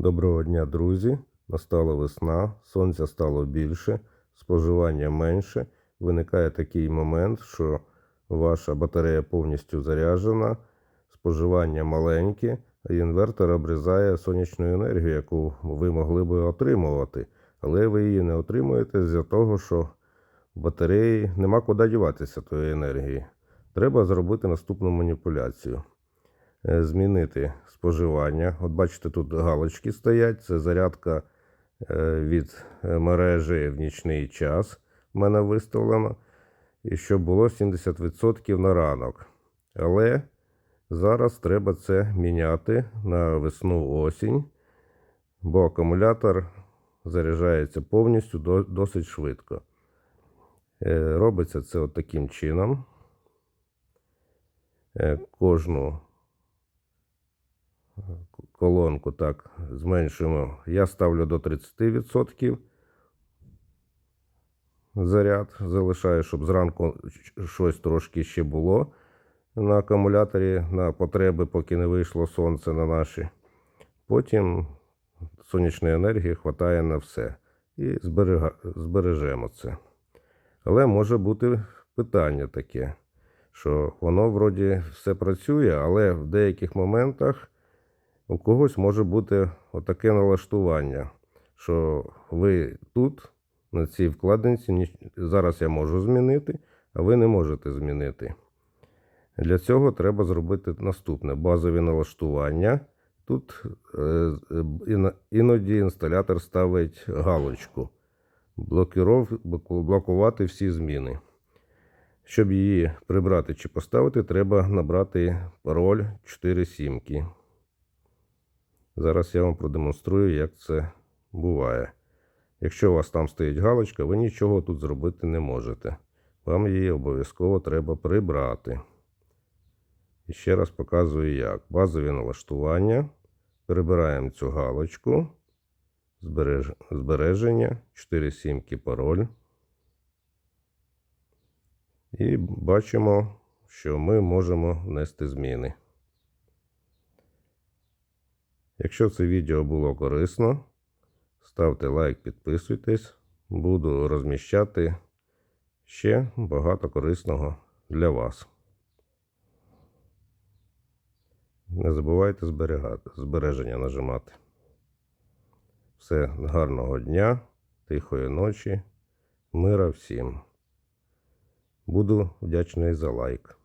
Доброго дня, друзі! Настала весна, сонця стало більше, споживання менше. Виникає такий момент, що ваша батарея повністю заряджена, споживання маленьке, а інвертор обрізає сонячну енергію, яку ви могли би отримувати. Але ви її не отримуєте з-за того, що в батареї нема куди діватися тої енергії. Треба зробити наступну маніпуляцію змінити споживання. От бачите, тут галочки стоять. Це зарядка е, від е, мережі в нічний час. в мене виставлено. І щоб було 70% на ранок. Але зараз треба це міняти на весну осінь, бо акумулятор заряджається повністю досить швидко. Е, Робиться це от таким чином. Е, Кожну колонку так зменшуємо. Я ставлю до 30% заряд. Залишаю, щоб зранку щось трошки ще було на акумуляторі на потреби, поки не вийшло сонце на наші. Потім сонячної енергії вистачає на все. І зберега- збережемо це. Але може бути питання таке, що воно вроді все працює, але в деяких моментах у когось може бути отаке налаштування, що ви тут, на цій вкладинці, зараз я можу змінити, а ви не можете змінити. Для цього треба зробити наступне базові налаштування. Тут е, іно- іноді інсталятор ставить галочку блокувати всі зміни. Щоб її прибрати чи поставити, треба набрати пароль 4 сімки. Зараз я вам продемонструю, як це буває. Якщо у вас там стоїть галочка, ви нічого тут зробити не можете. Вам її обов'язково треба прибрати. І ще раз показую як. Базові налаштування. Перебираємо цю галочку. Збереж... Збереження. 4 сімки пароль. І бачимо, що ми можемо внести зміни. Якщо це відео було корисно, ставте лайк, підписуйтесь. Буду розміщати ще багато корисного для вас. Не забувайте зберігати, збереження нажимати. Все, гарного дня, тихої ночі, мира всім. Буду вдячний за лайк.